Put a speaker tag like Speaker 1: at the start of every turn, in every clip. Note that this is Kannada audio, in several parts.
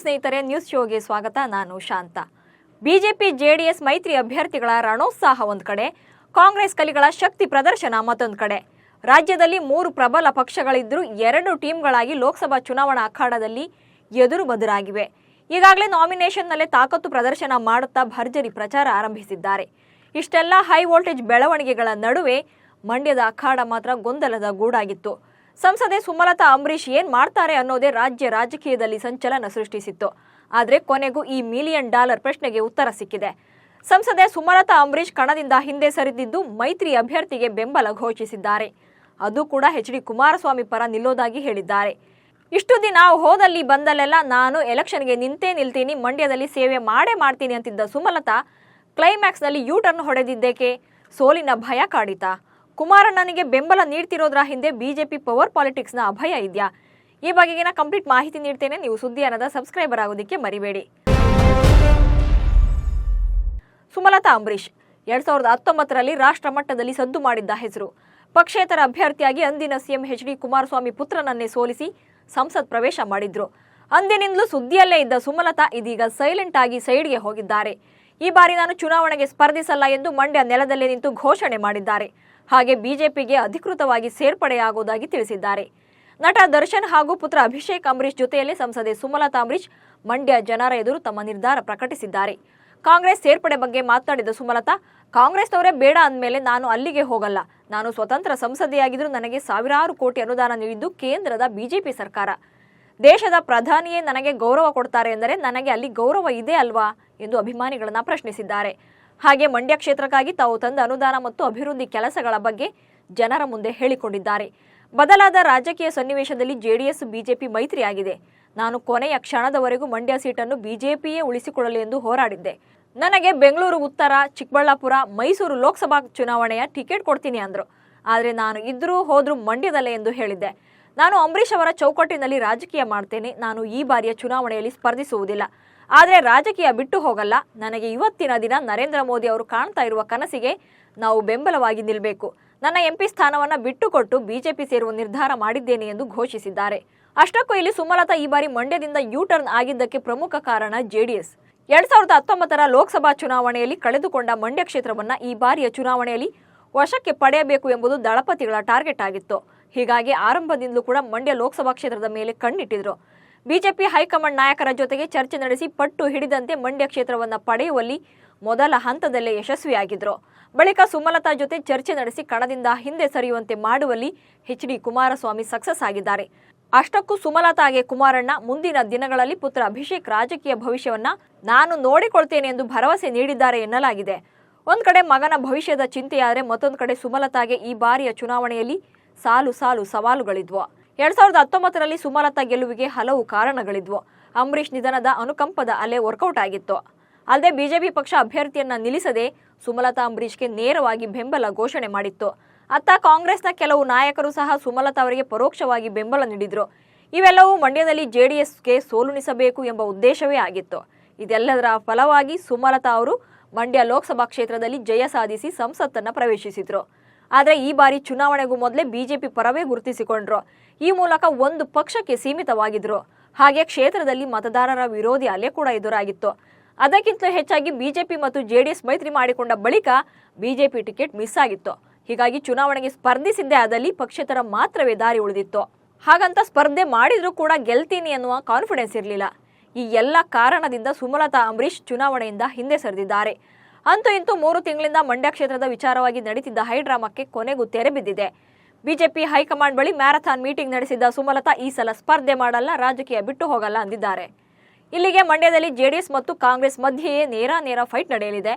Speaker 1: ಸ್ನೇಹಿತರೆ ನ್ಯೂಸ್ ಶೋಗೆ ಸ್ವಾಗತ. ನಾನು ಶಾಂತ. ಬಿಜೆಪಿ, ಜೆಡಿಎಸ್ ಮೈತ್ರಿ ಅಭ್ಯರ್ಥಿಗಳ ರಣೋತ್ಸಾಹ ಒಂದು ಕಡೆ, ಕಾಂಗ್ರೆಸ್ ಕಲಿಗಳ ಶಕ್ತಿ ಪ್ರದರ್ಶನ ಮತ್ತೊಂದು ಕಡೆ. ರಾಜ್ಯದಲ್ಲಿ ಮೂರು ಪ್ರಬಲ ಪಕ್ಷಗಳಿದ್ದರೂ ಎರಡು ಟೀಮ್ಗಳಾಗಿ ಲೋಕಸಭಾ ಚುನಾವಣಾ ಅಖಾಡದಲ್ಲಿ ಎದುರು ಬದುರಾಗಿವೆ. ಈಗಾಗಲೇ ನಾಮಿನೇಷನ್ನಲ್ಲೇ ತಾಕತ್ತು ಪ್ರದರ್ಶನ ಮಾಡುತ್ತಾ ಭರ್ಜರಿ ಪ್ರಚಾರ ಆರಂಭಿಸಿದ್ದಾರೆ. ಇಷ್ಟೆಲ್ಲ ಹೈ ವೋಲ್ಟೇಜ್ ಬೆಳವಣಿಗೆಗಳ ನಡುವೆ ಮಂಡ್ಯದ ಅಖಾಡ ಮಾತ್ರ ಗೊಂದಲದ ಗೂಡಾಗಿತ್ತು. ಸಂಸದೆ ಸುಮಲತಾ ಅಂಬರೀಶ್ ಏನ್ ಮಾಡ್ತಾರೆ ಅನ್ನೋದೇ ರಾಜ್ಯ ರಾಜಕೀಯದಲ್ಲಿ ಸಂಚಲನ ಸೃಷ್ಟಿಸಿತ್ತು. ಆದ್ರೆ ಕೊನೆಗೂ ಈ ಮಿಲಿಯನ್ ಡಾಲರ್ ಪ್ರಶ್ನೆಗೆ ಉತ್ತರ ಸಿಕ್ಕಿದೆ. ಸಂಸದೆ ಸುಮಲತಾ ಅಂಬರೀಶ್ ಕಣದಿಂದ ಹಿಂದೆ ಸರಿದಿದ್ದು ಮೈತ್ರಿ ಅಭ್ಯರ್ಥಿಗೆ ಬೆಂಬಲ ಘೋಷಿಸಿದ್ದಾರೆ. ಅದು ಕೂಡ ಎಚ್ ಡಿ ಕುಮಾರಸ್ವಾಮಿ ಪರ ನಿಲ್ಲೋದಾಗಿ ಹೇಳಿದ್ದಾರೆ. ಇಷ್ಟು ದಿನ ಹೋದಲ್ಲಿ ಬಂದಲ್ಲೆಲ್ಲ ನಾನು ಎಲೆಕ್ಷನ್ಗೆ ನಿಂತೇ ನಿಲ್ತೀನಿ, ಮಂಡ್ಯದಲ್ಲಿ ಸೇವೆ ಮಾಡೇ ಮಾಡ್ತೀನಿ ಅಂತಿದ್ದ ಸುಮಲತಾ ಕ್ಲೈಮ್ಯಾಕ್ಸ್ನಲ್ಲಿ ಯೂ ಟರ್ನ್ ಹೊಡೆದಿದ್ದೇಕೆ? ಸೋಲಿನ ಭಯ ಕಾಡಿತಾ? ಕುಮಾರಣ್ಣನಿಗೆ ಬೆಂಬಲ ನೀಡ್ತಿರೋದ್ರ ಹಿಂದೆ ಬಿಜೆಪಿ ಪವರ್ ಪಾಲಿಟಿಕ್ಸ್ನ ಅಭಯ ಇದೆಯಾ? ಈ ಬಗೆಗಿನ ಕಂಪ್ಲೀಟ್ ಮಾಹಿತಿ ನೀಡ್ತೇನೆ. ನೀವು ಸುದ್ದಿ ಅನ್ನದ ಸಬ್ಸ್ಕ್ರೈಬರ್ ಆಗೋದಕ್ಕೆ ಮರಿಬೇಡಿ. ಸುಮಲತಾ ಅಂಬರೀಶ್ ಎರಡ್ ಸಾವಿರದ ಹತ್ತೊಂಬತ್ತರಲ್ಲಿ ರಾಷ್ಟ್ರ ಮಟ್ಟದಲ್ಲಿ ಸದ್ದು ಮಾಡಿದ್ದ ಹೆಸರು. ಪಕ್ಷೇತರ ಅಭ್ಯರ್ಥಿಯಾಗಿ ಅಂದಿನ ಸಿಎಂ ಎಚ್ ಡಿ ಕುಮಾರಸ್ವಾಮಿ ಪುತ್ರನನ್ನೇ ಸೋಲಿಸಿ ಸಂಸತ್ ಪ್ರವೇಶ ಮಾಡಿದ್ರು. ಅಂದಿನಿಂದಲೂ ಸುದ್ದಿಯಲ್ಲೇ ಇದ್ದ ಸುಮಲತಾ ಇದೀಗ ಸೈಲೆಂಟ್ ಆಗಿ ಸೈಡ್ಗೆ ಹೋಗಿದ್ದಾರೆ. ಈ ಬಾರಿ ನಾನು ಚುನಾವಣೆಗೆ ಸ್ಪರ್ಧಿಸಲ್ಲ ಎಂದು ಮಂಡ್ಯ ನೆಲದಲ್ಲೇ ನಿಂತು ಘೋಷಣೆ ಮಾಡಿದ್ದಾರೆ. ಹಾಗೆ ಬಿಜೆಪಿಗೆ ಅಧಿಕೃತವಾಗಿ ಸೇರ್ಪಡೆಯಾಗುವುದಾಗಿ ತಿಳಿಸಿದ್ದಾರೆ. ನಟ ದರ್ಶನ್ ಹಾಗೂ ಪುತ್ರ ಅಭಿಷೇಕ್ ಅಂಬರೀಶ್ ಜೊತೆಯಲ್ಲಿ ಸಂಸದೆ ಸುಮಲತಾ ಅಂಬರೀಶ್ ಮಂಡ್ಯ ಜನರ ಎದುರು ತಮ್ಮ ನಿರ್ಧಾರ ಪ್ರಕಟಿಸಿದ್ದಾರೆ. ಕಾಂಗ್ರೆಸ್ ಸೇರ್ಪಡೆ ಬಗ್ಗೆ ಮಾತನಾಡಿದ ಸುಮಲತಾ, ಕಾಂಗ್ರೆಸ್ನವರೇ ಬೇಡ ಅಂದಮೇಲೆ ನಾನು ಅಲ್ಲಿಗೆ ಹೋಗಲ್ಲ. ನಾನು ಸ್ವತಂತ್ರ ಸಂಸದೆಯಾಗಿದ್ದರೂ ನನಗೆ ಸಾವಿರಾರು ಕೋಟಿ ಅನುದಾನ ನೀಡಿದ್ದು ಕೇಂದ್ರದ ಬಿಜೆಪಿ ಸರ್ಕಾರ. ದೇಶದ ಪ್ರಧಾನಿಯೇ ನನಗೆ ಗೌರವ ಕೊಡ್ತಾರೆ ಎಂದರೆ ನನಗೆ ಅಲ್ಲಿ ಗೌರವ ಇದೆ ಅಲ್ವಾ? ಎಂದು ಅಭಿಮಾನಿಗಳನ್ನು ಪ್ರಶ್ನಿಸಿದ್ದಾರೆ. ಹಾಗೆ ಮಂಡ್ಯ ಕ್ಷೇತ್ರಕ್ಕಾಗಿ ತಾವು ತಂದ ಅನುದಾನ ಮತ್ತು ಅಭಿವೃದ್ಧಿ ಕೆಲಸಗಳ ಬಗ್ಗೆ ಜನರ ಮುಂದೆ ಹೇಳಿಕೊಂಡಿದ್ದಾರೆ. ಬದಲಾದ ರಾಜಕೀಯ ಸನ್ನಿವೇಶದಲ್ಲಿ ಜೆಡಿಎಸ್, ಬಿಜೆಪಿ ಮೈತ್ರಿಯಾಗಿದೆ. ನಾನು ಕೊನೆಯ ಕ್ಷಣದವರೆಗೂ ಮಂಡ್ಯ ಸೀಟನ್ನು ಬಿಜೆಪಿಯೇ ಉಳಿಸಿಕೊಳ್ಳಲಿ ಎಂದು ಹೋರಾಡಿದ್ದೆ. ನನಗೆ ಬೆಂಗಳೂರು, ಉತ್ತರ, ಚಿಕ್ಕಬಳ್ಳಾಪುರ, ಮೈಸೂರು ಲೋಕಸಭಾ ಚುನಾವಣೆಯ ಟಿಕೆಟ್ ಕೊಡ್ತೀನಿ ಅಂದರು. ಆದರೆ ನಾನು ಇದ್ರೂ ಹೋದರೂ ಮಂಡ್ಯದಲ್ಲೇ ಎಂದು ಹೇಳಿದ್ದೆ. ನಾನು ಅಂಬರೀಷ್ ಅವರ ಚೌಕಟ್ಟಿನಲ್ಲಿ ರಾಜಕೀಯ ಮಾಡ್ತೇನೆ. ನಾನು ಈ ಬಾರಿಯ ಚುನಾವಣೆಯಲ್ಲಿ ಸ್ಪರ್ಧಿಸುವುದಿಲ್ಲ. ಆದರೆ ರಾಜಕೀಯ ಬಿಟ್ಟು ಹೋಗಲ್ಲ. ನನಗೆ ಇವತ್ತಿನ ದಿನ ನರೇಂದ್ರ ಮೋದಿ ಅವರು ಕಾಣ್ತಾ ಇರುವ ಕನಸಿಗೆ ನಾವು ಬೆಂಬಲವಾಗಿ ನಿಲ್ಲಬೇಕು ನನ್ನ ಎಂಪಿ ಸ್ಥಾನವನ್ನು ಬಿಟ್ಟುಕೊಟ್ಟು ಬಿಜೆಪಿ ಸೇರುವ ನಿರ್ಧಾರ ಮಾಡಿದ್ದೇನೆ ಎಂದು ಘೋಷಿಸಿದ್ದಾರೆ. ಅಷ್ಟಕ್ಕೂ ಇಲ್ಲಿ ಸುಮಲತಾ ಈ ಬಾರಿ ಮಂಡ್ಯದಿಂದ ಯೂ ಟರ್ನ್ ಆಗಿದ್ದಕ್ಕೆ ಪ್ರಮುಖ ಕಾರಣ ಜೆಡಿಎಸ್ ಎರಡ್ ಸಾವಿರದ ಹತ್ತೊಂಬತ್ತರ ಲೋಕಸಭಾ ಚುನಾವಣೆಯಲ್ಲಿ ಕಳೆದುಕೊಂಡ ಮಂಡ್ಯ ಕ್ಷೇತ್ರವನ್ನ ಈ ಬಾರಿಯ ಚುನಾವಣೆಯಲ್ಲಿ ವಶಕ್ಕೆ ಪಡೆಯಬೇಕು ಎಂಬುದು ದಳಪತಿಗಳ ಟಾರ್ಗೆಟ್ ಆಗಿತ್ತು. ಹೀಗಾಗಿ ಆರಂಭದಿಂದಲೂ ಕೂಡ ಮಂಡ್ಯ ಲೋಕಸಭಾ ಕ್ಷೇತ್ರದ ಮೇಲೆ ಕಣ್ಣಿಟ್ಟಿದ್ರು. ಬಿಜೆಪಿ ಹೈಕಮಾಂಡ್ ನಾಯಕರ ಜೊತೆಗೆ ಚರ್ಚೆ ನಡೆಸಿ ಪಟ್ಟು ಹಿಡಿದಂತೆ ಮಂಡ್ಯ ಕ್ಷೇತ್ರವನ್ನು ಪಡೆಯುವಲ್ಲಿ ಮೊದಲ ಹಂತದಲ್ಲೇ ಯಶಸ್ವಿಯಾಗಿದ್ದರು ಬಳಿಕ ಸುಮಲತಾ ಜೊತೆ ಚರ್ಚೆ ನಡೆಸಿ ಕಣದಿಂದ ಹಿಂದೆ ಸರಿಯುವಂತೆ ಮಾಡುವಲ್ಲಿ ಎಚ್ ಡಿ ಕುಮಾರಸ್ವಾಮಿ ಸಕ್ಸಸ್ ಆಗಿದ್ದಾರೆ. ಅಷ್ಟಕ್ಕೂ ಸುಮಲತಾಗೆ ಕುಮಾರಣ್ಣ ಮುಂದಿನ ದಿನಗಳಲ್ಲಿ ಪುತ್ರ ಅಭಿಷೇಕ್ ರಾಜಕೀಯ ಭವಿಷ್ಯವನ್ನ ನಾನು ನೋಡಿಕೊಳ್ತೇನೆ ಎಂದು ಭರವಸೆ ನೀಡಿದ್ದಾರೆ ಎನ್ನಲಾಗಿದೆ. ಒಂದು ಕಡೆ ಮಗನ ಭವಿಷ್ಯದ ಚಿಂತೆಯಾದರೆ ಮತ್ತೊಂದು ಕಡೆ ಸುಮಲತಾಗೆ ಈ ಬಾರಿಯ ಚುನಾವಣೆಯಲ್ಲಿ ಸಾಲು ಸಾಲು ಸವಾಲುಗಳಿದ್ವು. ಎರಡ್ ಸಾವಿರದ ಹತ್ತೊಂಬತ್ತರಲ್ಲಿ ಸುಮಲತಾ ಗೆಲುವಿಗೆ ಹಲವು ಕಾರಣಗಳಿದ್ವು. ಅಂಬರೀಷ್ ನಿಧನದ ಅನುಕಂಪದ ಅಲೆ ವರ್ಕೌಟ್ ಆಗಿತ್ತು. ಅಲ್ಲದೆ ಬಿಜೆಪಿ ಪಕ್ಷ ಅಭ್ಯರ್ಥಿಯನ್ನ ನಿಲ್ಲಿಸದೆ ಸುಮಲತಾ ಅಂಬರೀಷ್ಗೆ ನೇರವಾಗಿ ಬೆಂಬಲ ಘೋಷಣೆ ಮಾಡಿತ್ತು. ಅತ್ತ ಕಾಂಗ್ರೆಸ್ನ ಕೆಲವು ನಾಯಕರು ಸಹ ಸುಮಲತಾ ಅವರಿಗೆ ಪರೋಕ್ಷವಾಗಿ ಬೆಂಬಲ ನೀಡಿದ್ರು. ಇವೆಲ್ಲವೂ ಮಂಡ್ಯದಲ್ಲಿ ಜೆಡಿಎಸ್ಗೆ ಸೋಲುಣಿಸಬೇಕು ಎಂಬ ಉದ್ದೇಶವೇ ಆಗಿತ್ತು. ಇದೆಲ್ಲದರ ಫಲವಾಗಿ ಸುಮಲತಾ ಅವರು ಮಂಡ್ಯ ಲೋಕಸಭಾ ಕ್ಷೇತ್ರದಲ್ಲಿ ಜಯ ಸಾಧಿಸಿ ಸಂಸತ್ತನ್ನು ಪ್ರವೇಶಿಸಿದ್ರು. ಆದರೆ ಈ ಬಾರಿ ಚುನಾವಣೆಗೂ ಮೊದಲೇ ಬಿಜೆಪಿ ಪರವೇ ಗುರುತಿಸಿಕೊಂಡ್ರು. ಈ ಮೂಲಕ ಒಂದು ಪಕ್ಷಕ್ಕೆ ಸೀಮಿತವಾಗಿದ್ರು. ಹಾಗೆ ಕ್ಷೇತ್ರದಲ್ಲಿ ಮತದಾರರ ವಿರೋಧಿ ಅಲೆ ಕೂಡ ಎದುರಾಗಿತ್ತು. ಅದಕ್ಕಿಂತ ಹೆಚ್ಚಾಗಿ ಬಿಜೆಪಿ ಮತ್ತು ಜೆಡಿಎಸ್ ಮೈತ್ರಿ ಮಾಡಿಕೊಂಡ ಬಳಿಕ ಬಿಜೆಪಿ ಟಿಕೆಟ್ ಮಿಸ್ ಆಗಿತ್ತು. ಹೀಗಾಗಿ ಚುನಾವಣೆಗೆ ಸ್ಪರ್ಧಿಸಿದ್ದೇ ಆದಲ್ಲಿ ಪಕ್ಷೇತರ ಮಾತ್ರವೇ ದಾರಿ ಉಳಿದಿತ್ತು. ಹಾಗಂತ ಸ್ಪರ್ಧೆ ಮಾಡಿದ್ರೂ ಕೂಡ ಗೆಲ್ತೀನಿ ಅನ್ನುವ ಕಾನ್ಫಿಡೆನ್ಸ್ ಇರಲಿಲ್ಲ. ಈ ಎಲ್ಲ ಕಾರಣದಿಂದ ಸುಮಲತಾ ಅಂಬರೀಶ್ ಚುನಾವಣೆಯಿಂದ ಹಿಂದೆ ಸರಿದಿದ್ದಾರೆ. ಅಂತೂ ಇಂತೂ ಮೂರು ತಿಂಗಳಿಂದ ಮಂಡ್ಯ ಕ್ಷೇತ್ರದ ವಿಚಾರವಾಗಿ ನಡೀತಿದ್ದ ಹೈಡ್ರಾಮಕ್ಕೆ ಕೊನೆಗೂ ತೆರೆ ಬಿದ್ದಿದೆ. ಬಿಜೆಪಿ ಹೈಕಮಾಂಡ್ ಬಳಿ ಮ್ಯಾರಥಾನ್ ಮೀಟಿಂಗ್ ನಡೆಸಿದ್ದ ಸುಮಲತಾ ಈ ಸಲ ಸ್ಪರ್ಧೆ ಮಾಡಲ್ಲ, ರಾಜಕೀಯ ಬಿಟ್ಟು ಹೋಗಲ್ಲ ಅಂದಿದ್ದಾರೆ. ಇಲ್ಲಿಗೆ ಮಂಡ್ಯದಲ್ಲಿ ಜೆಡಿಎಸ್ ಮತ್ತು ಕಾಂಗ್ರೆಸ್ ಮಧ್ಯೆಯೇ ನೇರ ನೇರ ಫೈಟ್ ನಡೆಯಲಿದೆ.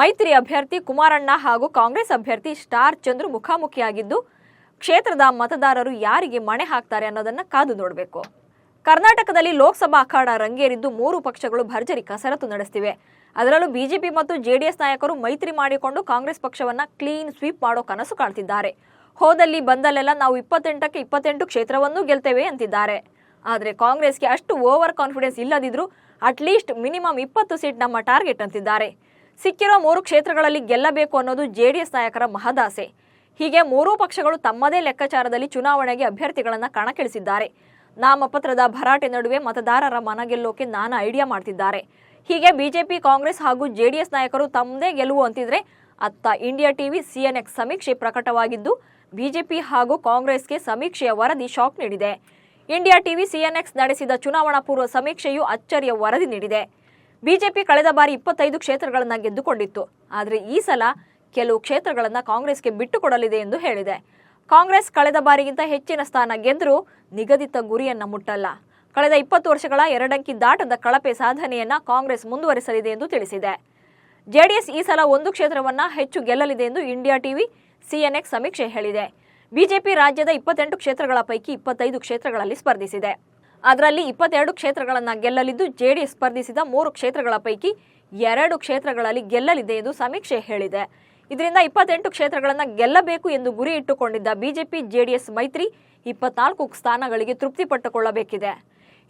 Speaker 1: ಮೈತ್ರಿ ಅಭ್ಯರ್ಥಿ ಕುಮಾರಣ್ಣ ಹಾಗೂ ಕಾಂಗ್ರೆಸ್ ಅಭ್ಯರ್ಥಿ ಸ್ಟಾರ್ ಚಂದ್ರು ಮುಖಾಮುಖಿಯಾಗಿದ್ದು, ಕ್ಷೇತ್ರದ ಮತದಾರರು ಯಾರಿಗೆ ಮಣೆ ಹಾಕ್ತಾರೆ ಅನ್ನೋದನ್ನ ಕಾದು ನೋಡಬೇಕು. ಕರ್ನಾಟಕದಲ್ಲಿ ಲೋಕಸಭಾ ಅಖಾಡ ರಂಗೇರಿದ್ದು ಮೂರು ಪಕ್ಷಗಳು ಭರ್ಜರಿ ಕಸರತ್ತು ನಡೆಸ್ತಿವೆ. ಅದರಲ್ಲೂ ಬಿಜೆಪಿ ಮತ್ತು ಜೆಡಿಎಸ್ ನಾಯಕರು ಮೈತ್ರಿ ಮಾಡಿಕೊಂಡು ಕಾಂಗ್ರೆಸ್ ಪಕ್ಷವನ್ನ ಕ್ಲೀನ್ ಸ್ವೀಪ್ ಮಾಡೋ ಕನಸು ಕಾಣ್ತಿದ್ದಾರೆ. ಹೋದಲ್ಲಿ ಬಂದಲ್ಲೆಲ್ಲ ನಾವು ಇಪ್ಪತ್ತೆಂಟಕ್ಕೆ ಇಪ್ಪತ್ತೆಂಟು ಕ್ಷೇತ್ರವನ್ನು ಗೆಲ್ತೇವೆ ಅಂತಿದ್ದಾರೆ. ಆದರೆ ಕಾಂಗ್ರೆಸ್ಗೆ ಅಷ್ಟು ಓವರ್ ಕಾನ್ಫಿಡೆನ್ಸ್ ಇಲ್ಲದಿದ್ರೂ ಅಟ್ಲೀಸ್ಟ್ ಮಿನಿಮಮ್ ಇಪ್ಪತ್ತು ಸೀಟ್ ನಮ್ಮ ಟಾರ್ಗೆಟ್ ಅಂತಿದ್ದಾರೆ. ಸಿಕ್ಕಿರೋ ಮೂರು ಕ್ಷೇತ್ರಗಳಲ್ಲಿ ಗೆಲ್ಲಬೇಕು ಅನ್ನೋದು ಜೆಡಿಎಸ್ ನಾಯಕರ ಮಹದಾಸೆ. ಹೀಗೆ ಮೂರೂ ಪಕ್ಷಗಳು ತಮ್ಮದೇ ಲೆಕ್ಕಾಚಾರದಲ್ಲಿ ಚುನಾವಣೆಗೆ ಅಭ್ಯರ್ಥಿಗಳನ್ನು ಕಣಕ್ಕಿಳಿಸಿದ್ದಾರೆ. ನಾಮಪತ್ರದ ಭರಾಟೆ ನಡುವೆ ಮತದಾರರ ಮನಗೆಲ್ಲೋಕೆ ನಾನಾ ಐಡಿಯಾ ಮಾಡ್ತಿದ್ದಾರೆ. ಹೀಗೆ ಬಿಜೆಪಿ, ಕಾಂಗ್ರೆಸ್ ಹಾಗೂ ಜೆಡಿಎಸ್ ನಾಯಕರು ತಮ್ಮದೇ ಗೆಲುವು ಅಂತಿದ್ರೆ ಅತ್ತ ಇಂಡಿಯಾ ಟಿವಿ ಸಿಎನ್ಎಕ್ಸ್ ಸಮೀಕ್ಷೆ ಪ್ರಕಟವಾಗಿದ್ದು, ಬಿಜೆಪಿ ಹಾಗೂ ಕಾಂಗ್ರೆಸ್ಗೆ ಸಮೀಕ್ಷೆಯ ವರದಿ ಶಾಕ್ ನೀಡಿದೆ. ಇಂಡಿಯಾ ಟಿವಿ ಸಿಎನ್ಎಕ್ಸ್ ನಡೆಸಿದ ಚುನಾವಣಾ ಪೂರ್ವ ಸಮೀಕ್ಷೆಯು ಅಚ್ಚರಿಯ ವರದಿ ನೀಡಿದೆ. ಬಿಜೆಪಿ ಕಳೆದ ಬಾರಿ ಇಪ್ಪತ್ತೈದು ಕ್ಷೇತ್ರಗಳನ್ನು ಗೆದ್ದುಕೊಂಡಿತ್ತು. ಆದರೆ ಈ ಸಲ ಕೆಲವು ಕ್ಷೇತ್ರಗಳನ್ನು ಕಾಂಗ್ರೆಸ್ಗೆ ಬಿಟ್ಟುಕೊಡಲಿದೆ ಎಂದು ಹೇಳಿದೆ. ಕಾಂಗ್ರೆಸ್ ಕಳೆದ ಬಾರಿಗಿಂತ ಹೆಚ್ಚಿನ ಸ್ಥಾನ ಗೆದ್ದರೂ ನಿಗದಿತ ಗುರಿಯನ್ನು ಮುಟ್ಟಲ್ಲ. ಕಳೆದ ಇಪ್ಪತ್ತು ವರ್ಷಗಳ ಎರಡಂಕಿ ದಾಟದ ಕಳಪೆ ಸಾಧನೆಯನ್ನ ಕಾಂಗ್ರೆಸ್ ಮುಂದುವರೆಸಲಿದೆ ಎಂದು ತಿಳಿಸಿದೆ. ಜೆಡಿಎಸ್ ಈ ಸಲ ಒಂದು ಕ್ಷೇತ್ರವನ್ನ ಹೆಚ್ಚು ಗೆಲ್ಲಲಿದೆ ಎಂದು ಇಂಡಿಯಾ ಟಿವಿ ಸಿಎನ್ಎಕ್ಸ್ ಸಮೀಕ್ಷೆ ಹೇಳಿದೆ. ಬಿಜೆಪಿ ರಾಜ್ಯದ ಇಪ್ಪತ್ತೆಂಟು ಕ್ಷೇತ್ರಗಳ ಪೈಕಿ ಇಪ್ಪತ್ತೈದು ಕ್ಷೇತ್ರಗಳಲ್ಲಿ ಸ್ಪರ್ಧಿಸಿದೆ. ಅದರಲ್ಲಿ ಇಪ್ಪತ್ತೆರಡು ಕ್ಷೇತ್ರಗಳನ್ನ ಗೆಲ್ಲಲಿದ್ದು ಜೆಡಿಎಸ್ ಸ್ಪರ್ಧಿಸಿದ ಮೂರು ಕ್ಷೇತ್ರಗಳ ಪೈಕಿ ಎರಡು ಕ್ಷೇತ್ರಗಳಲ್ಲಿ ಗೆಲ್ಲಲಿದೆ ಎಂದು ಸಮೀಕ್ಷೆ ಹೇಳಿದೆ. ಇದರಿಂದ ಇಪ್ಪತ್ತೆಂಟು ಕ್ಷೇತ್ರಗಳನ್ನು ಗೆಲ್ಲಬೇಕು ಎಂದು ಗುರಿ ಇಟ್ಟುಕೊಂಡಿದ್ದ ಬಿಜೆಪಿ, ಜೆಡಿಎಸ್ ಮೈತ್ರಿ ಇಪ್ಪತ್ನಾಲ್ಕು ಸ್ಥಾನಗಳಿಗೆ ತೃಪ್ತಿ ಪಟ್ಟುಕೊಳ್ಳಬೇಕಿದೆ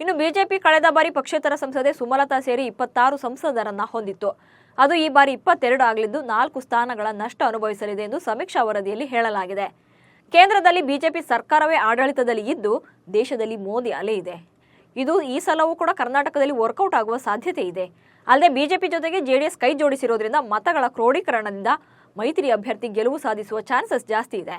Speaker 1: ಇನ್ನು ಬಿಜೆಪಿ ಕಳೆದ ಬಾರಿ ಪಕ್ಷೇತರ ಸಂಸದೆ ಸುಮಲತಾ ಸೇರಿ ಇಪ್ಪತ್ತಾರು ಸಂಸದರನ್ನ ಹೊಂದಿತ್ತು. ಅದು ಈ ಬಾರಿ ಇಪ್ಪತ್ತೆರಡು ಆಗಲಿದ್ದು ನಾಲ್ಕು ಸ್ಥಾನಗಳ ನಷ್ಟ ಅನುಭವಿಸಲಿದೆ ಎಂದು ಸಮೀಕ್ಷಾ ವರದಿಯಲ್ಲಿ ಹೇಳಲಾಗಿದೆ. ಕೇಂದ್ರದಲ್ಲಿ ಬಿಜೆಪಿ ಸರ್ಕಾರವೇ ಆಡಳಿತದಲ್ಲಿ ಇದ್ದು ದೇಶದಲ್ಲಿ ಮೋದಿ ಅಲೆ ಇದೆ. ಇದು ಈ ಸಲವೂ ಕೂಡ ಕರ್ನಾಟಕದಲ್ಲಿ ವರ್ಕೌಟ್ ಆಗುವ ಸಾಧ್ಯತೆ ಇದೆ. ಅಲ್ಲದೆ ಬಿಜೆಪಿ ಜೊತೆಗೆ ಜೆಡಿಎಸ್ ಕೈ ಜೋಡಿಸಿರೋದ್ರಿಂದ ಮತಗಳ ಕ್ರೋಢೀಕರಣದಿಂದ ಮೈತ್ರಿ ಅಭ್ಯರ್ಥಿ ಗೆಲುವು ಸಾಧಿಸುವ ಚಾನ್ಸಸ್ ಜಾಸ್ತಿ ಇದೆ.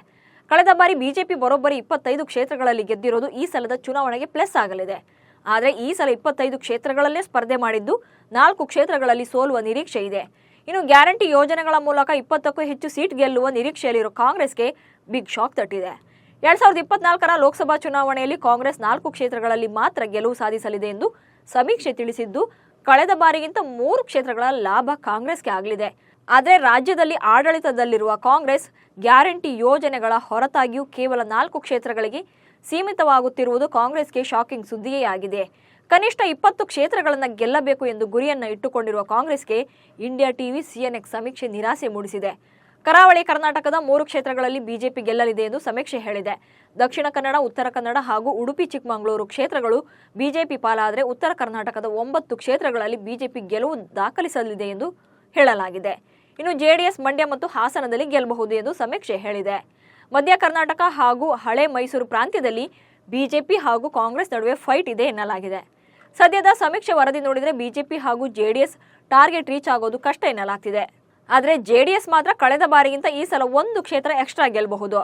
Speaker 1: ಕಳೆದ ಬಾರಿ ಬಿಜೆಪಿ ಬರೋಬ್ಬರಿ ಇಪ್ಪತ್ತೈದು ಕ್ಷೇತ್ರಗಳಲ್ಲಿ ಗೆದ್ದಿರೋದು ಈ ಸಲದ ಚುನಾವಣೆಗೆ ಪ್ಲಸ್ ಆಗಲಿದೆ. ಆದರೆ ಈ ಸಲ ಇಪ್ಪತ್ತೈದು ಕ್ಷೇತ್ರಗಳಲ್ಲೇ ಸ್ಪರ್ಧೆ ಮಾಡಿದ್ದು ನಾಲ್ಕು ಕ್ಷೇತ್ರಗಳಲ್ಲಿ ಸೋಲುವ ನಿರೀಕ್ಷೆ ಇದೆ. ಇನ್ನು ಗ್ಯಾರಂಟಿ ಯೋಜನೆಗಳ ಮೂಲಕ ಇಪ್ಪತ್ತಕ್ಕೂ ಹೆಚ್ಚು ಸೀಟ್ ಗೆಲ್ಲುವ ನಿರೀಕ್ಷೆಯಲ್ಲಿರುವ ಕಾಂಗ್ರೆಸ್ಗೆ ಬಿಗ್ ಶಾಕ್ ತಟ್ಟಿದೆ. ಎರಡ್ ಸಾವಿರದ ಇಪ್ಪತ್ನಾಲ್ಕರ ಲೋಕಸಭಾ ಚುನಾವಣೆಯಲ್ಲಿ ಕಾಂಗ್ರೆಸ್ ನಾಲ್ಕು ಕ್ಷೇತ್ರಗಳಲ್ಲಿ ಮಾತ್ರ ಗೆಲುವು ಸಾಧಿಸಲಿದೆ ಎಂದು ಸಮೀಕ್ಷೆ ತಿಳಿಸಿದ್ದು, ಕಳೆದ ಬಾರಿಗಿಂತ ಮೂರು ಕ್ಷೇತ್ರಗಳ ಲಾಭ ಕಾಂಗ್ರೆಸ್ಗೆ ಆಗಲಿದೆ. ಆದರೆ ರಾಜ್ಯದಲ್ಲಿ ಆಡಳಿತದಲ್ಲಿರುವ ಕಾಂಗ್ರೆಸ್ ಗ್ಯಾರಂಟಿ ಯೋಜನೆಗಳ ಹೊರತಾಗಿಯೂ ಕೇವಲ ನಾಲ್ಕು ಕ್ಷೇತ್ರಗಳಿಗೆ ಸೀಮಿತವಾಗುತ್ತಿರುವುದು ಕಾಂಗ್ರೆಸ್ಗೆ ಶಾಕಿಂಗ್ ಸುದ್ದಿಯೇ ಆಗಿದೆ. ಕನಿಷ್ಠ ಇಪ್ಪತ್ತು ಕ್ಷೇತ್ರಗಳನ್ನು ಗೆಲ್ಲಬೇಕು ಎಂದು ಗುರಿಯನ್ನು ಇಟ್ಟುಕೊಂಡಿರುವ ಕಾಂಗ್ರೆಸ್ಗೆ ಇಂಡಿಯಾ ಟಿವಿ ಸಿಎನ್ಎಕ್ಸ್ ಸಮೀಕ್ಷೆ ನಿರಾಸೆ ಮೂಡಿಸಿದೆ. ಕರಾವಳಿ ಕರ್ನಾಟಕದ ಮೂರು ಕ್ಷೇತ್ರಗಳಲ್ಲಿ ಬಿಜೆಪಿ ಗೆಲ್ಲಲಿದೆ ಎಂದು ಸಮೀಕ್ಷೆ ಹೇಳಿದೆ. ದಕ್ಷಿಣ ಕನ್ನಡ, ಉತ್ತರ ಕನ್ನಡ ಹಾಗೂ ಉಡುಪಿ, ಚಿಕ್ಕಮಗಳೂರು ಕ್ಷೇತ್ರಗಳು ಬಿಜೆಪಿ ಪಾಲಾದರೆ ಉತ್ತರ ಕರ್ನಾಟಕದ ಒಂಬತ್ತು ಕ್ಷೇತ್ರಗಳಲ್ಲಿ ಬಿಜೆಪಿ ಗೆಲುವು ದಾಖಲಿಸಲಿದೆ ಎಂದು ಹೇಳಲಾಗಿದೆ. ಇನ್ನು ಜೆಡಿಎಸ್, ಮಂಡ್ಯ ಮತ್ತು ಹಾಸನದಲ್ಲಿ ಗೆಲ್ಲಬಹುದು ಎಂದು ಸಮೀಕ್ಷೆ ಹೇಳಿದೆ. ಮಧ್ಯ ಕರ್ನಾಟಕ ಹಾಗೂ ಹಳೆ ಮೈಸೂರು ಪ್ರಾಂತ್ಯದಲ್ಲಿ ಬಿಜೆಪಿ ಹಾಗೂ ಕಾಂಗ್ರೆಸ್ ನಡುವೆ ಫೈಟ್ ಇದೆ ಎನ್ನಲಾಗಿದೆ. ಸದ್ಯದ ಸಮೀಕ್ಷೆ ವರದಿ ನೋಡಿದರೆ ಬಿಜೆಪಿ ಹಾಗೂ ಜೆಡಿಎಸ್ ಟಾರ್ಗೆಟ್ ರೀಚ್ ಆಗೋದು ಕಷ್ಟ ಎನ್ನಲಾಗ್ತಿದೆ. ಆದರೆ ಜೆಡಿಎಸ್ ಮಾತ್ರ ಕಳೆದ ಬಾರಿಗಿಂತ ಈ ಸಲ ಒಂದು ಕ್ಷೇತ್ರ ಎಕ್ಸ್ಟ್ರಾ ಗೆಲ್ಲಬಹುದು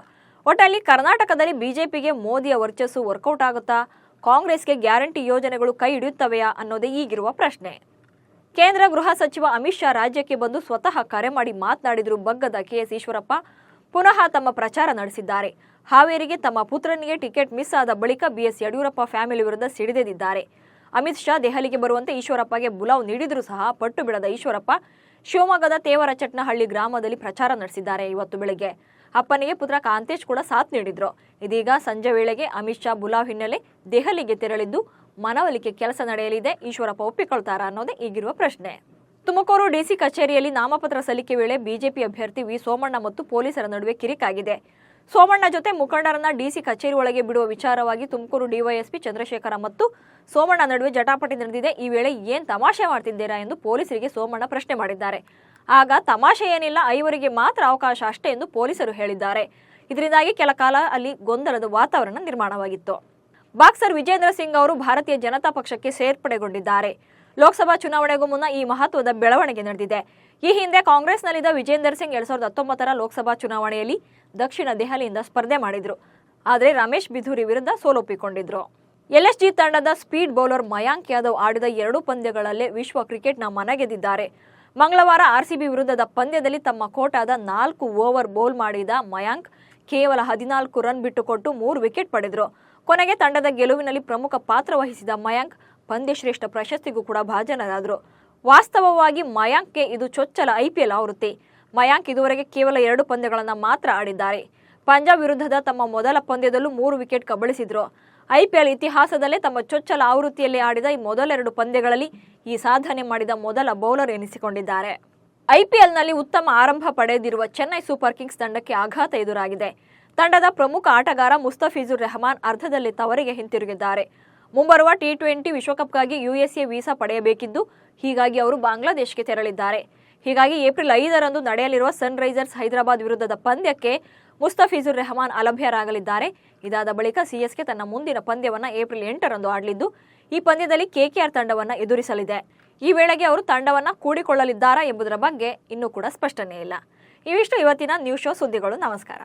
Speaker 1: ಒಟ್ಟಲ್ಲಿ ಕರ್ನಾಟಕದಲ್ಲಿ ಬಿಜೆಪಿಗೆ ಮೋದಿಯ ವರ್ಚಸ್ಸು ವರ್ಕೌಟ್ ಆಗುತ್ತಾ, ಕಾಂಗ್ರೆಸ್ಗೆ ಗ್ಯಾರಂಟಿ ಯೋಜನೆಗಳು ಕೈ ಹಿಡಿಯುತ್ತವೆಯಾ ಅನ್ನೋದೇ ಈಗಿರುವ ಪ್ರಶ್ನೆ. ಕೇಂದ್ರ ಗೃಹ ಸಚಿವ ಅಮಿತ್ ಶಾ ರಾಜ್ಯಕ್ಕೆ ಬಂದು ಸ್ವತಃ ಕರೆ ಮಾಡಿ ಮಾತನಾಡಿದ್ರು ಬಗ್ಗದ ಕೆಎಸ್ ಈಶ್ವರಪ್ಪ ಪುನಃ ತಮ್ಮ ಪ್ರಚಾರ ನಡೆಸಿದ್ದಾರೆ. ಹಾವೇರಿಗೆ ತಮ್ಮ ಪುತ್ರನಿಗೆ ಟಿಕೆಟ್ ಮಿಸ್ ಆದ ಬಳಿಕ ಬಿಎಸ್ ಯಡಿಯೂರಪ್ಪ ಫ್ಯಾಮಿಲಿ ವಿರುದ್ಧ ಸಿಡಿದೆದಿದ್ದಾರೆ. ಅಮಿತ್ ಶಾ ದೆಹಲಿಗೆ ಬರುವಂತೆ ಈಶ್ವರಪ್ಪಗೆ ಬುಲಾವ್ ನೀಡಿದರೂ ಸಹ ಪಟ್ಟು ಬಿಡದ ಈಶ್ವರಪ್ಪ ಶಿವಮೊಗ್ಗದ ತೇವರಚಟ್ನಹಳ್ಳಿ ಗ್ರಾಮದಲ್ಲಿ ಪ್ರಚಾರ ನಡೆಸಿದ್ದಾರೆ ಇವತ್ತು ಬೆಳಗ್ಗೆ. ಅಪ್ಪನಿಗೆ ಪುತ್ರ ಕಾಂತೇಶ್ ಕೂಡ ಸಾಥ್ ನೀಡಿದ್ರು. ಇದೀಗ ಸಂಜೆ ವೇಳೆಗೆ ಅಮಿತ್ ಶಾ ಬುಲಾವ್ ಹಿನ್ನೆಲೆ ದೆಹಲಿಗೆ ತೆರಳಿದ್ದು ಮನವೊಲಿಕೆ ಕೆಲಸ ನಡೆಯಲಿದೆ. ಈಶ್ವರಪ್ಪ ಒಪ್ಪಿಕೊಳ್ತಾರಾ ಅನ್ನೋದೇ ಈಗಿರುವ ಪ್ರಶ್ನೆ. ತುಮಕೂರು ಡಿಸಿ ಕಚೇರಿಯಲ್ಲಿ ನಾಮಪತ್ರ ಸಲ್ಲಿಕೆ ವೇಳೆ ಬಿಜೆಪಿ ಅಭ್ಯರ್ಥಿ ವಿ ಸೋಮಣ್ಣ ಮತ್ತು ಪೊಲೀಸರ ನಡುವೆ ಕಿರಿಕಾಗಿದೆ. ಸೋಮಣ್ಣ ಜೊತೆ ಮುಖಂಡರನ್ನ ಡಿಸಿ ಕಚೇರಿ ಒಳಗೆ ಬಿಡುವ ವಿಚಾರವಾಗಿ ತುಮಕೂರು ಡಿವೈಎಸ್ಪಿ ಚಂದ್ರಶೇಖರ ಮತ್ತು ಸೋಮಣ್ಣ ನಡುವೆ ಜಟಾಪಟಿ ನಡೆದಿದೆ. ಈ ವೇಳೆ ಏನ್ ತಮಾಷೆ ಮಾಡ್ತಿದ್ದೀರಾ ಎಂದು ಪೊಲೀಸರಿಗೆ ಸೋಮಣ್ಣ ಪ್ರಶ್ನೆ ಮಾಡಿದ್ದಾರೆ. ಆಗ ತಮಾಷೆ ಏನಿಲ್ಲ, ಐವರಿಗೆ ಮಾತ್ರ ಅವಕಾಶ ಅಷ್ಟೇ ಎಂದು ಪೊಲೀಸರು ಹೇಳಿದ್ದಾರೆ. ಇದರಿಂದಾಗಿ ಕೆಲ ಕಾಲ ಅಲ್ಲಿ ಗೊಂದಲದ ವಾತಾವರಣ ನಿರ್ಮಾಣವಾಗಿತ್ತು. ಬಾಕ್ಸರ್ ವಿಜೇಂದ್ರ ಸಿಂಗ್ ಅವರು ಭಾರತೀಯ ಜನತಾ ಪಕ್ಷಕ್ಕೆ ಸೇರ್ಪಡೆಗೊಂಡಿದ್ದಾರೆ. ಲೋಕಸಭಾ ಚುನಾವಣೆಗೂ ಮುನ್ನ ಈ ಮಹತ್ವದ ಬೆಳವಣಿಗೆ ನಡೆದಿದೆ. ಈ ಹಿಂದೆ ಕಾಂಗ್ರೆಸ್ನಲ್ಲಿದ್ದ ವಿಜೇಂದರ್ ಸಿಂಗ್ ಎರಡ್ ಸಾವಿರದ ಹತ್ತೊಂಬತ್ತರ ಲೋಕಸಭಾ ಚುನಾವಣೆಯಲ್ಲಿ ದಕ್ಷಿಣ ದೆಹಲಿಯಿಂದ ಸ್ಪರ್ಧೆ ಮಾಡಿದ್ರು. ಆದರೆ ರಮೇಶ್ ಬಿಧೂರಿ ವಿರುದ್ಧ ಸೋಲೊಪ್ಪಿಕೊಂಡಿದ್ರು. ಎಲ್ಎಸ್ಜಿ ತಂಡದ ಸ್ಪೀಡ್ ಬೌಲರ್ ಮಯಾಂಕ್ ಯಾದವ್ ಆಡಿದ ಎರಡು ಪಂದ್ಯಗಳಲ್ಲೇ ವಿಶ್ವ ಕ್ರಿಕೆಟ್ನ ಮನಗೆದ್ದಿದ್ದಾರೆ ಮಂಗಳವಾರ ಆರ್ಸಿಬಿ ವಿರುದ್ಧದ ಪಂದ್ಯದಲ್ಲಿ ತಮ್ಮ ಕೋಟಾದ ನಾಲ್ಕು ಓವರ್ ಬೌಲ್ ಮಾಡಿದ ಮಯಾಂಕ್ ಕೇವಲ ಹದಿನಾಲ್ಕು ರನ್ ಬಿಟ್ಟುಕೊಟ್ಟು ಮೂರು ವಿಕೆಟ್ ಪಡೆದರು. ಕೊನೆಗೆ ತಂಡದ ಗೆಲುವಿನಲ್ಲಿ ಪ್ರಮುಖ ಪಾತ್ರ ವಹಿಸಿದ ಮಯಾಂಕ್ ಪಂದ್ಯಶ್ರೇಷ್ಠ ಪ್ರಶಸ್ತಿಗೂ ಕೂಡ ಭಾಜನರಾದರು. ವಾಸ್ತವವಾಗಿ ಮಯಾಂಕ್ಗೆ ಇದು ಚೊಚ್ಚಲ ಐಪಿಎಲ್ ಆವೃತ್ತಿ. ಮಯಾಂಕ್ ಇದುವರೆಗೆ ಕೇವಲ ಎರಡು ಪಂದ್ಯಗಳನ್ನು ಮಾತ್ರ ಆಡಿದ್ದಾರೆ. ಪಂಜಾಬ್ ವಿರುದ್ಧದ ತಮ್ಮ ಮೊದಲ ಪಂದ್ಯದಲ್ಲೂ ಮೂರು ವಿಕೆಟ್ ಕಬಳಿಸಿದ್ರು. ಐಪಿಎಲ್ ಇತಿಹಾಸದಲ್ಲೇ ತಮ್ಮ ಚೊಚ್ಚಲ ಆವೃತ್ತಿಯಲ್ಲಿ ಆಡಿದ ಈ ಮೊದಲೆರಡು ಪಂದ್ಯಗಳಲ್ಲಿ ಈ ಸಾಧನೆ ಮಾಡಿದ ಮೊದಲ ಬೌಲರ್ ಎನಿಸಿಕೊಂಡಿದ್ದಾರೆ. ಐಪಿಎಲ್ನಲ್ಲಿ ಉತ್ತಮ ಆರಂಭ ಪಡೆದಿರುವ ಚೆನ್ನೈ ಸೂಪರ್ ಕಿಂಗ್ಸ್ ತಂಡಕ್ಕೆ ಆಘಾತ ಎದುರಾಗಿದೆ. ತಂಡದ ಪ್ರಮುಖ ಆಟಗಾರ ಮುಸ್ತಫಿಜುರ್ ರೆಹಮಾನ್ ಅರ್ಧದಲ್ಲಿ ತವರಿಗೆ ಹಿಂತಿರುಗಿದ್ದಾರೆ. ಮುಂಬರುವ ಟಿ ಟ್ವೆಂಟಿ ವಿಶ್ವಕಪ್ಗಾಗಿ ಯುಎಸ್ಎ ವೀಸಾ ಪಡೆಯಬೇಕಿದ್ದು, ಹೀಗಾಗಿ ಅವರು ಬಾಂಗ್ಲಾದೇಶಕ್ಕೆ ತೆರಳಿದ್ದಾರೆ. ಹೀಗಾಗಿ ಏಪ್ರಿಲ್ ಐದರಂದು ನಡೆಯಲಿರುವ ಸನ್ ರೈಸರ್ಸ್ ಹೈದರಾಬಾದ್ ವಿರುದ್ಧದ ಪಂದ್ಯಕ್ಕೆ ಮುಸ್ತಫಿಜುರ್ ರೆಹಮಾನ್ ಅಲಭ್ಯರಾಗಲಿದ್ದಾರೆ. ಇದಾದ ಬಳಿಕ ಸಿಎಸ್ಕೆ ತನ್ನ ಮುಂದಿನ ಪಂದ್ಯವನ್ನು ಏಪ್ರಿಲ್ ಎಂಟರಂದು ಆಡಲಿದ್ದು, ಈ ಪಂದ್ಯದಲ್ಲಿ ಕೆಕೆಆರ್ ತಂಡವನ್ನು ಎದುರಿಸಲಿದೆ. ಈ ವೇಳೆಗೆ ಅವರು ತಂಡವನ್ನು ಕೂಡಿಕೊಳ್ಳಲಿದ್ದಾರಾ ಎಂಬುದರ ಬಗ್ಗೆ ಇನ್ನೂ ಕೂಡ ಸ್ಪಷ್ಟನೆ ಇಲ್ಲ. ಇವಿಷ್ಟು ಇವತ್ತಿನ ನ್ಯೂಸ್ ಶೋ ಸುದ್ದಿಗಳು. ನಮಸ್ಕಾರ.